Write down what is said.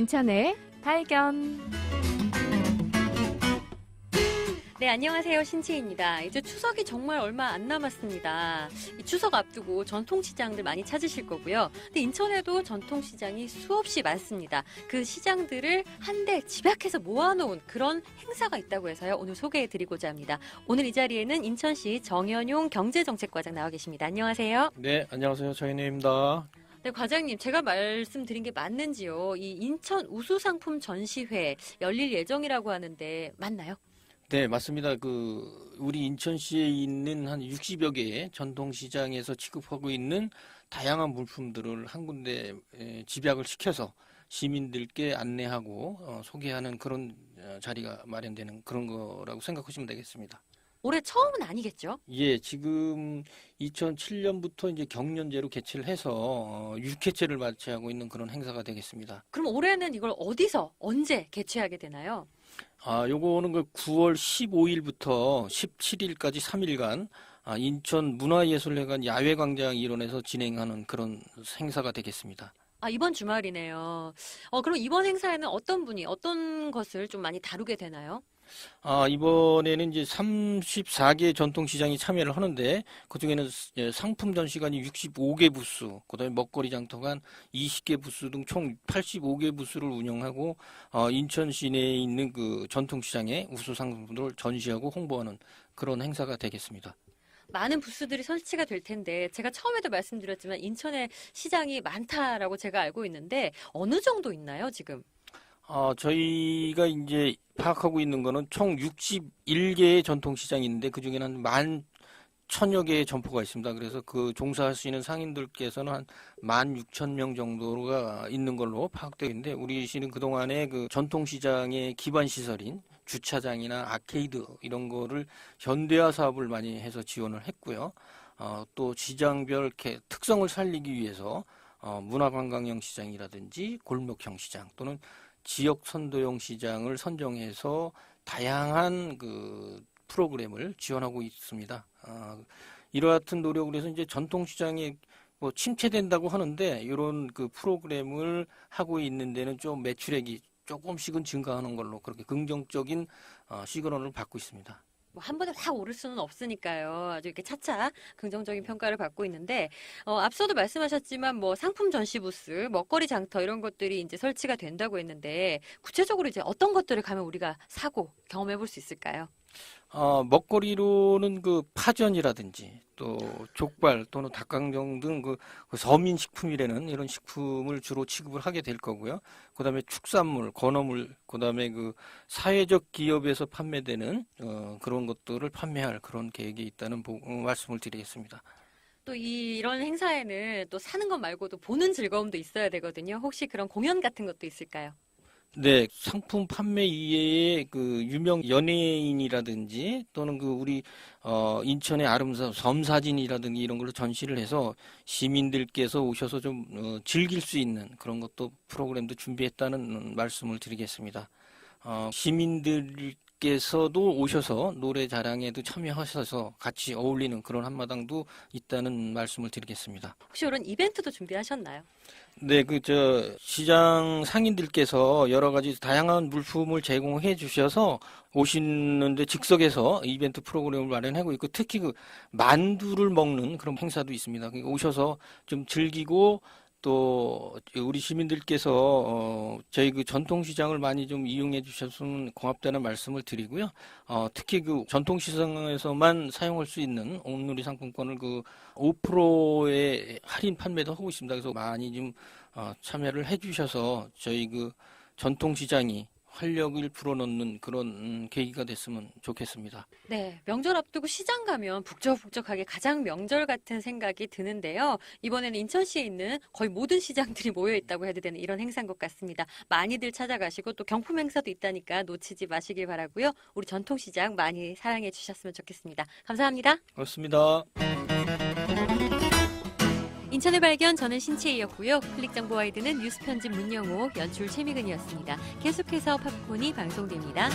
인천의 발견. 네, 안녕하세요. 신치입니다. 이제 추석이 정말 얼마 안 남았습니다. 이 추석 앞두고 전통시장들 많이 찾으실 거고요. 근데 인천에도 전통시장이 수없이 많습니다. 그 시장들을 한데 집약해서 모아놓은 그런 행사가 있다고 해서요. 오늘 소개해드리고자 합니다. 오늘 이 자리에는 인천시 정현용 경제정책과장 나와 계십니다. 안녕하세요. 네, 안녕하세요. 저희입니다. 네, 과장님, 제가 말씀드린 게 맞는지요? 이 인천 우수상품 전시회 열릴 예정이라고 하는데 맞나요? 네, 맞습니다. 그 우리 인천시에 있는 한 60여 개의 전통 시장에서 취급하고 있는 다양한 물품들을 한 군데 에, 집약을 시켜서 시민들께 안내하고 어, 소개하는 그런 어, 자리가 마련되는 그런 거라고 생각하시면 되겠습니다. 올해 처음은 아니겠죠? 예, 지금 2007년부터 이제 경년제로 개최를 해서 어, 6회째를 맞이하고 있는 그런 행사가 되겠습니다. 그럼 올해는 이걸 어디서 언제 개최하게 되나요? 아, 요거는 그 9월 15일부터 17일까지 3일간 아, 인천 문화예술회관 야외광장 일원에서 진행하는 그런 행사가 되겠습니다. 아, 이번 주말이네요. 어, 그럼 이번 행사에는 어떤 분이 어떤 것을 좀 많이 다루게 되나요? 아, 이번에는 이제 34개 전통시장이 참여를 하는데, 그중에는 예, 상품 전시관이 65개 부스, 그 다음에 먹거리 장터관 20개 부스 등 총 85개 부스를 운영하고, 어, 인천 시내에 있는 그 전통시장의 우수 상품들을 전시하고 홍보하는 그런 행사가 되겠습니다. 많은 부스들이 설치가 될 텐데 제가 처음에도 말씀드렸지만 인천에 시장이 많다라고 제가 알고 있는데 어느 정도 있나요, 지금? 어, 저희가 이제 파악하고 있는 거는 총 61개의 전통시장이 있는데 그중에는 한 만 천여 개의 점포가 있습니다. 그래서 그 종사하시는 상인들께서는 한 만 육천 명 정도가 있는 걸로 파악되어 있는데 우리 시는 그동안에 그 전통시장의 기반 시설인 주차장이나 아케이드 이런 거를 현대화 사업을 많이 해서 지원을 했고요. 어, 또 시장별 특성을 살리기 위해서 어, 문화관광형 시장이라든지 골목형 시장 또는 지역 선도형 시장을 선정해서 다양한 그 프로그램을 지원하고 있습니다. 어, 이러한 노력을 해서 이제 전통 시장이 뭐 침체된다고 하는데 이런 그 프로그램을 하고 있는 데는 좀 매출액이 조금씩은 증가하는 걸로 그렇게 긍정적인 어, 시그널을 받고 있습니다. 뭐한 번에 확 오를 수는 없으니까요. 아주 이렇게 차차 긍정적인 평가를 받고 있는데, 어, 앞서도 말씀하셨지만 뭐 상품 전시 부스, 먹거리 장터 이런 것들이 이제 설치가 된다고 했는데, 구체적으로 이제 어떤 것들을 가면 우리가 사고 경험해 볼 수 있을까요? 어, 먹거리로는 그 파전이라든지 또 족발 또는 닭강정 등 그 서민 식품이라는 이런 식품을 주로 취급을 하게 될 거고요. 그 다음에 축산물, 건어물, 그 다음에 그 사회적 기업에서 판매되는 어, 그런 것들을 판매할 그런 계획이 있다는 보- 어, 말씀을 드리겠습니다. 또 이, 이런 행사에는 또 사는 것 말고도 보는 즐거움도 있어야 되거든요. 혹시 그런 공연 같은 것도 있을까요? 네, 상품 판매 이외에 그 유명 연예인이라든지 또는 그 우리 어 인천의 아름다운 섬 사진이라든지 이런 걸로 전시를 해서 시민들께서 오셔서 좀 어, 즐길 수 있는 그런 것도 프로그램도 준비했다는 말씀을 드리겠습니다. 어 시민들 께서도 오셔서 노래 자랑에도 참여하셔서 같이 어울리는 그런 한마당도 있다는 말씀을 드리겠습니다. 혹시 이런 이벤트도 준비하셨나요? 네, 그, 저, 시장 상인들께서 여러 가지 다양한 물품을 제공해 주셔서 오시는데 즉석에서 이벤트 프로그램을 마련하고 있고 특히 그 만두를 먹는 그런 행사도 있습니다. 오셔서 좀 즐기고 또 우리 시민들께서 어, 저희 그 전통시장을 많이 좀 이용해 주셨으면 고맙다는 말씀을 드리고요. 어, 특히 그 전통시장에서만 사용할 수 있는 온누리 상품권을 그 5%의 할인 판매도 하고 있습니다. 그래서 많이 좀 어, 참여를 해주셔서 저희 그 전통시장이 활력을 불어넣는 그런 음, 계기가 됐으면 좋겠습니다. 네, 명절 앞두고 시장 가면 북적북적하게 가장 명절 같은 생각이 드는데요. 이번에는 인천시에 있는 거의 모든 시장들이 모여 있다고 해도 되는 이런 행사인 것 같습니다. 많이들 찾아가시고 또 경품 행사도 있다니까 놓치지 마시길 바라고요. 우리 전통시장 많이 사랑해 주셨으면 좋겠습니다. 감사합니다. 그렇습니다. 인천의 발견 저는 신채이였고요. 클릭 정보 와이드는 뉴스 편집 문영호, 연출 최미근이었습니다. 계속해서 팝콘이 방송됩니다.